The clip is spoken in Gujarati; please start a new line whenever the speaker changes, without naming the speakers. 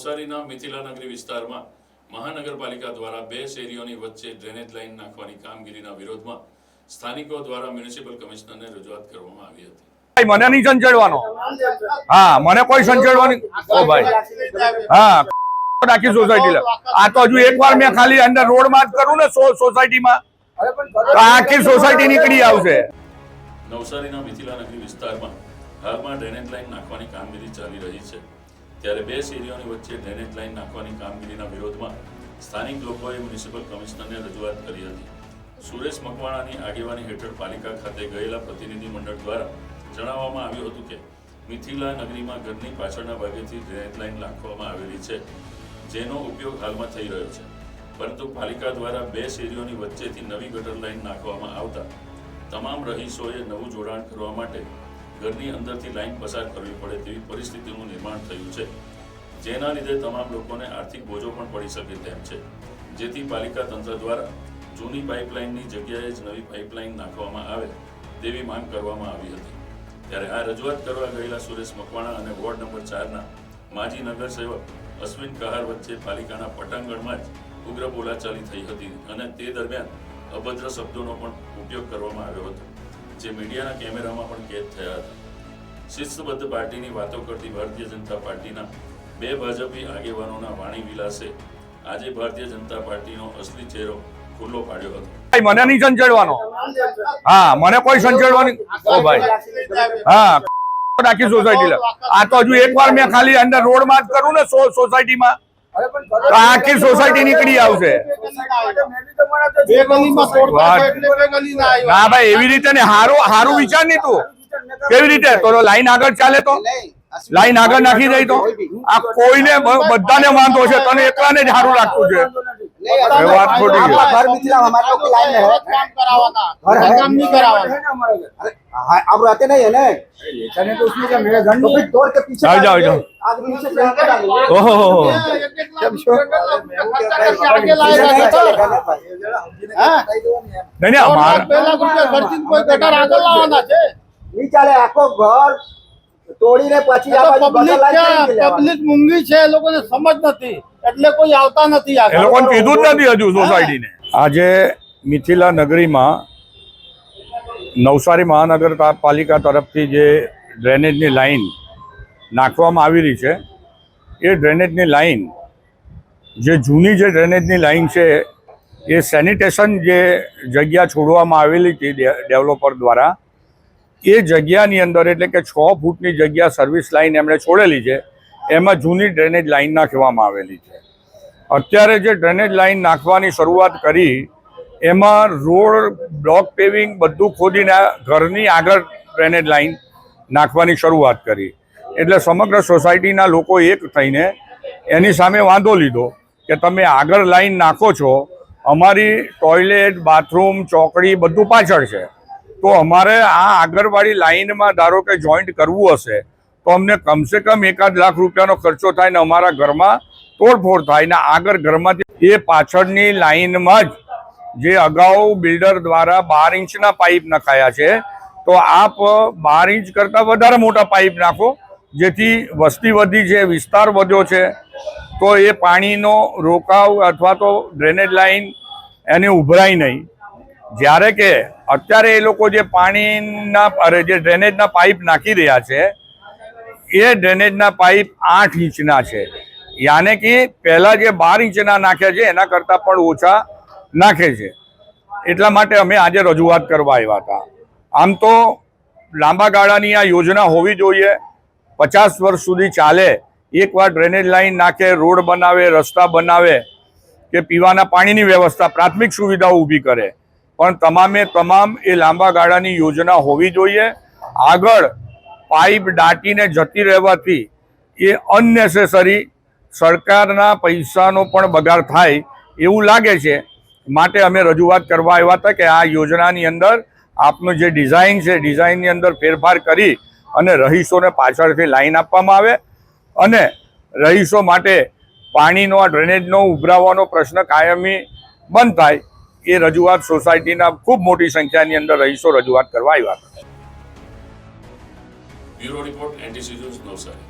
નવસારીના મિથિલાનગરી વિસ્તારમાં મહાનગરપાલિકા દ્વારા બે શેરીઓની વચ્ચે ડ્રેનેજ લાઇન નાખવાની કામગીરીના વિરોધમાં સ્થાનિકો દ્વારા મ્યુનિસિપલ કમિશનરને રજૂઆત કરવામાં આવી હતી.
મને નહીં સંચડવાનો હા મને કોઈ સંચડવાની ઓ ભાઈ. હા આખી સોસાયટી આ તો હજુ એક વાર મેં ખાલી અંદર રોડમાં જ કરું ને સોસાયટીમાં આખી સોસાયટી નીકળી આવશે.
નવસારીના મિથિલાનગરી વિસ્તારમાં હાલમાં ડ્રેનેજ લાઇન નાખવાની કામગીરી ચાલી રહી છે. ત્યારે બે શેરીઓની વચ્ચે ડ્રેનેજ લાઇન નાખવાની કામગીરીના વિરોધમાં સ્થાનિક લોકોએ મ્યુનિસિપલ કમિશનરને રજૂઆત કરી હતી. સુરેશ મકવાણાની આગેવાની હેઠળ પાલિકા ખાતે ગયેલા પ્રતિનિધિ મંડળ દ્વારા જણાવવામાં આવ્યું હતું કે મિથિલા નગરીમાં ઘરની પાછળના ભાગેથી ડ્રેનેજ લાઇન નાખવામાં આવેલી છે, જેનો ઉપયોગ હાલમાં થઈ રહ્યો છે. પરંતુ પાલિકા દ્વારા બે શેરીઓની વચ્ચેથી નવી ગટર લાઇન નાખવામાં આવતા તમામ રહીશોએ નવું જોડાણ કરવા માટે ઘરની અંદરથી લાઇન પસાર કરવી પડે તેવી પરિસ્થિતિનું નિર્માણ થયું છે. જેના લીધે તમામ લોકોને આર્થિક બોજો પણ પડી શકે તેમ છે. જેથી પાલિકા તંત્ર દ્વારા જૂની પાઇપલાઇનની જગ્યાએ જ નવી પાઇપલાઇન નાખવામાં આવે તેવી માંગ કરવામાં આવી હતી. ત્યારે આ રજૂઆત કરવા ગયેલા સુરેશ મકવાણા અને વોર્ડ નંબર ચારના માજી નગરસેવક અશ્વિન કહાર વચ્ચે પાલિકાના પટાંગણમાં જ ઉગ્ર બોલાચાલી થઈ હતી અને તે દરમિયાન અભદ્ર શબ્દોનો પણ ઉપયોગ કરવામાં આવ્યો હતો. જે મીડિયાના કેમેરામાં પણ કેદ થયા હતા. શિસ્તબદ્ધ પાર્ટીની વાતો કરતી ભારતીય જનતા પાર્ટીના બે ભાજપી આગેવાનોના વાણી વિલાસે આજે ભારતીય જનતા પાર્ટીનો અસલી ચહેરો ખુલ્લો પાડ્યો હતો.
મને નહીં સંચેડવાનો હા, મને કોઈ સંચેડવાની ઓ ભાઈ. હા આખી સોસાયટી આ તો હજુ એક વાર મેં ખાલી અંદર રોડમાં જ કરું ને સોસાયટીમાં. તો આખી સોસાયટી નીકળી આવશે. ના ભાઈ એવી રીતે ને હારું હારું વિચાર નહીં તું. કેવી રીતે? તો લાઈન આગળ ચાલે તો? લાઈન આગળ નાખી દઈ તો? આ કોઈને બધાને વાંધો છે તને એકલાને જ સારું લાગતું છે. बात छोटी
है घर मिथिला हमारा कोई लाइन है काम करावा
था काम नहीं
करावा है अब रहते नहीं है ना लेकिन तो उसमें क्या मेरा घर नहीं तोड़ के पीछे
जाओ जाओ जाओ
आदमी से प्रेम कर
डालो ओहो हो जब शो आगे लाएगा
तो नहीं
नहीं
हमारा पहला गुरु घर कोई गटर आगे लावाना છે
નહીં ચાલે આખો ઘર તોડીને પછી
પબ્લિક મૂંગી છે એ લોકોને સમજ નથી. એટલે કોઈ આવતા નથી
એ લોકોને કીધું જ નથી હજુ સોસાયટીને આજે મિથિલા નગરીમાં નવસારી મહાનગરપાલિકા તરફથી જે ડ્રેનેજની લાઈન નાખવામાં આવી રહી છે એ ડ્રેનેજની લાઈન જે જૂની જે ડ્રેનેજની લાઇન છે એ સેનિટેશન જે જગ્યા છોડવામાં આવેલી હતી ડેવલપર દ્વારા એ જગ્યાની અંદર, એટલે કે છ ફૂટની જગ્યા સર્વિસ લાઇન એમણે છોડેલી છે, એમાં જૂની ડ્રેનેજ લાઈન નાખવામાં આવેલી છે. અત્યારે જે ડ્રેનેજ લાઈન નાખવાની શરૂઆત કરી, એમાં રોડ બ્લોક પેવિંગ બધું ખોદીને ઘરની આગળ ડ્રેનેજ લાઈન નાખવાની શરૂઆત કરી. એટલે સમગ્ર સોસાયટીના લોકો એક થઈને એની સામે વાંધો લીધો કે તમે આગળ લાઈન નાખો છો, અમારી ટોયલેટ બાથરૂમ ચોકડી બધું પાછળ છે. તો અમારે આ આગળવાળી લાઈનમાં ધારો કે જોઈન્ટ કરવું હશે, તો અમને કમસે કમ એકાદ લાખ રૂપિયાનો ખર્ચો થાય ને અમારા ઘરમાં તોડફોડ થાય ને આગળ ઘરમાંથી એ પાછળની લાઈનમાં જ જે અગાઉ બિલ્ડર દ્વારા બાર ઇંચના પાઇપ નખાયા છે, તો આપ બાર ઇંચ કરતાં વધારે મોટા પાઇપ નાખો, જેથી વસ્તી વધી છે, વિસ્તાર વધ્યો છે, તો એ પાણીનો રોકાવ અથવા તો ડ્રેનેજ લાઈન એને ઉભરાય નહીં. જ્યારે કે અત્યારે એ લોકો જે પાણીના, અરે જે ડ્રેનેજના પાઇપ નાખી રહ્યા છે, એ ડ્રેનેજના પાઇપ આઠ ઇંચના છે. યાને કે પહેલાં જે બાર ઇંચના નાખ્યા છે, એના કરતાં પણ ઓછા નાખે છે. એટલા માટે અમે આજે રજૂઆત કરવા આવ્યા હતા. આમ તો લાંબા ગાળાની આ યોજના હોવી જોઈએ. પચાસ વર્ષ સુધી ચાલે. એકવાર ડ્રેનેજ લાઈન નાખે, રોડ બનાવે, રસ્તા બનાવે, કે પીવાના પાણીની વ્યવસ્થા, પ્રાથમિક સુવિધાઓ ઊભી કરે. પણ તમામે તમામ એ લાંબા ગાળાની યોજના હોવી જોઈએ. આગળ પાઇપ દાટીને જતી રહેવાથી એ અનનેસેસરી સરકારના પૈસાનો પણ બગાડ થાય એવું લાગે છે. માટે અમે રજૂઆત કરવા આવ્યા હતા કે આ યોજનાની અંદર આપનું જે ડિઝાઇન છે, ડિઝાઇનની અંદર ફેરફાર કરી અને રહીશોને પાછળથી લાઈન આપવામાં આવે. અને રહીશો માટે પાણીનો આ ડ્રેનેજનો, ઉભરાવાનો પ્રશ્ન કાયમી બંધ થાય. એ રજૂઆત સોસાયટીના ખૂબ મોટી સંખ્યાની અંદર રહીશો રજૂઆત કરવા આવ્યા
bureau report NTC news Navsari.